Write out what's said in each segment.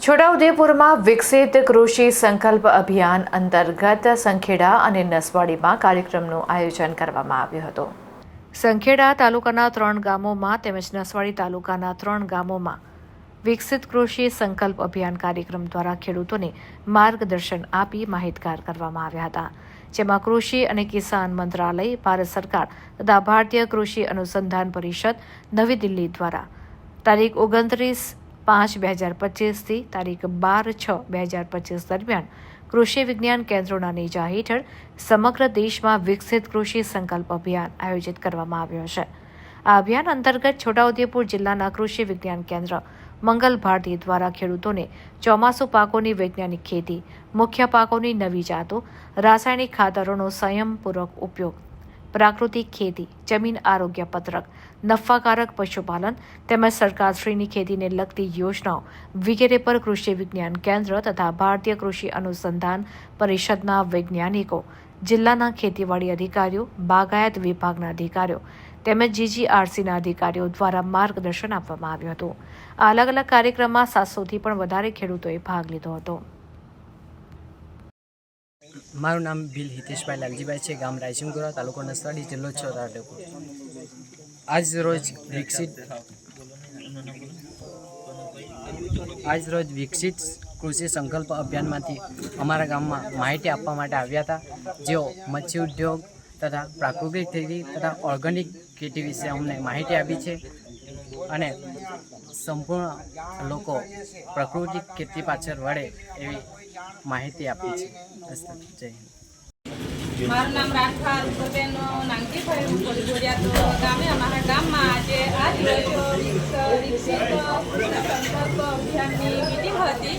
છોટાઉદેપુરમાં વિકસિત કૃષિ સંકલ્પ અભિયાન અંતર્ગત સંખેડા અને નસવાડીમાં કાર્યક્રમનું આયોજન કરવામાં આવ્યું હતું. સંખેડા તાલુકાના ત્રણ ગામોમાં તેમજ નસવાડી તાલુકાના ત્રણ ગામોમાં વિકસિત કૃષિ સંકલ્પ અભિયાન કાર્યક્રમ દ્વારા ખેડૂતોને માર્ગદર્શન આપી માહિતગાર કરવામાં આવ્યા હતા. જેમાં કૃષિ અને કિસાન મંત્રાલય, ભારત સરકાર તથા ભારતીય કૃષિ અનુસંધાન પરિષદ નવી દિલ્હી દ્વારા તારીખ ઓગણત્રીસ પાંચ બે હજાર પચીસથી તારીખ બાર છ બે હજાર પચીસ દરમિયાન કૃષિ વિજ્ઞાન કેન્દ્રોના નેજા હેઠળ સમગ્ર દેશમાં વિકસિત કૃષિ સંકલ્પ અભિયાન આયોજિત કરવામાં આવ્યો છે. આ અભિયાન અંતર્ગત છોટાઉદેપુર જિલ્લાના કૃષિ વિજ્ઞાન કેન્દ્ર મંગલ ભારતી દ્વારા ખેડૂતોને ચોમાસુ પાકોની વૈજ્ઞાનિક ખેતી, મુખ્ય પાકોની નવી જાતો, રાસાયણિક ખાતરોનો સંયમપૂર્વક ઉપયોગ પ્રાકૃતિક ખેતી, જમીન આરોગ્ય પત્રક, નફાકારક પશુપાલન તેમજ સરકારશ્રીની ખેતીને લગતી યોજનાઓ વગેરે પર કૃષિ વિજ્ઞાન કેન્દ્ર તથા ભારતીય કૃષિ અનુસંધાન પરિષદના વૈજ્ઞાનિકો, જિલ્લાના ખેતીવાડી અધિકારીઓ, બાગાયત વિભાગના અધિકારીઓ તેમજ જીજીઆરસીના અધિકારીઓ દ્વારા માર્ગદર્શન આપવામાં આવ્યું હતું. આ અલગ અલગ કાર્યક્રમમાં સાતસોથી પણ વધારે ખેડૂતોએ ભાગ લીધો હતો. મારું નામ ભીલ હિતેશભાઈ લાલજીભાઈ છે, ગામ રાયસિંગપુરા, તાલુકો નસવાડી જિલ્લો છોટાઉદેપુર. આજ રોજ વિકસિત આજ રોજ વિકસિત કૃષિ સંકલ્પ અભિયાનમાંથી અમારા ગામમાં માહિતી આપવા માટે આવ્યા હતા. જેઓ મચ્છી ઉદ્યોગ તથા પ્રાકૃતિક ખેતી તથા ઓર્ગેનિક ખેતી વિશે અમને માહિતી આપી છે અને સંપૂર્ણ લોકો પ્રાકૃતિક ખેતી પાછળ વળે એવી માહિતી આપી છે. મારું નામ રાઠવા રૂપબેન નાંગજીભાઈ હું કોલીગોરિયા તો ગામે, અમારા ગામમાં આજે આ દિવસ સંકલ્પ અભિયાનની મિટિંગ હતી.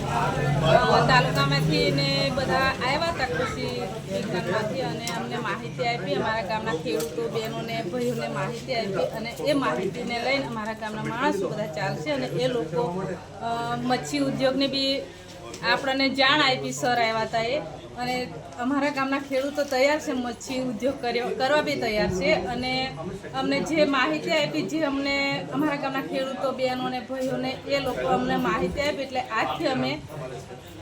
તાલુકામાંથી ને બધા આવ્યા હતા કૃષિ વિજ્ઞાનમાંથી અને અમને માહિતી આપી. અમારા ગામના ખેડૂતો, બહેનોને, ભાઈઓને માહિતી આપી અને એ માહિતીને લઈને અમારા ગામના માણસો બધા ચાલશે અને એ લોકો મચ્છી ઉદ્યોગને બી આપણને જાણ આપી સર આવ્યા હતા એ. અને અમારા ગામના ખેડૂતો તૈયાર છે, મચ્છી ઉદ્યોગ કર્યો, કરવા બી તૈયાર છે. અને અમને જે માહિતી આપી, જે અમને અમારા ગામના ખેડૂતો બહેનોને ભાઈઓને એ લોકો અમને માહિતી આપી, એટલે આજથી અમે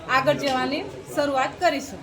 આગળ જવાની શરૂઆત કરીશું.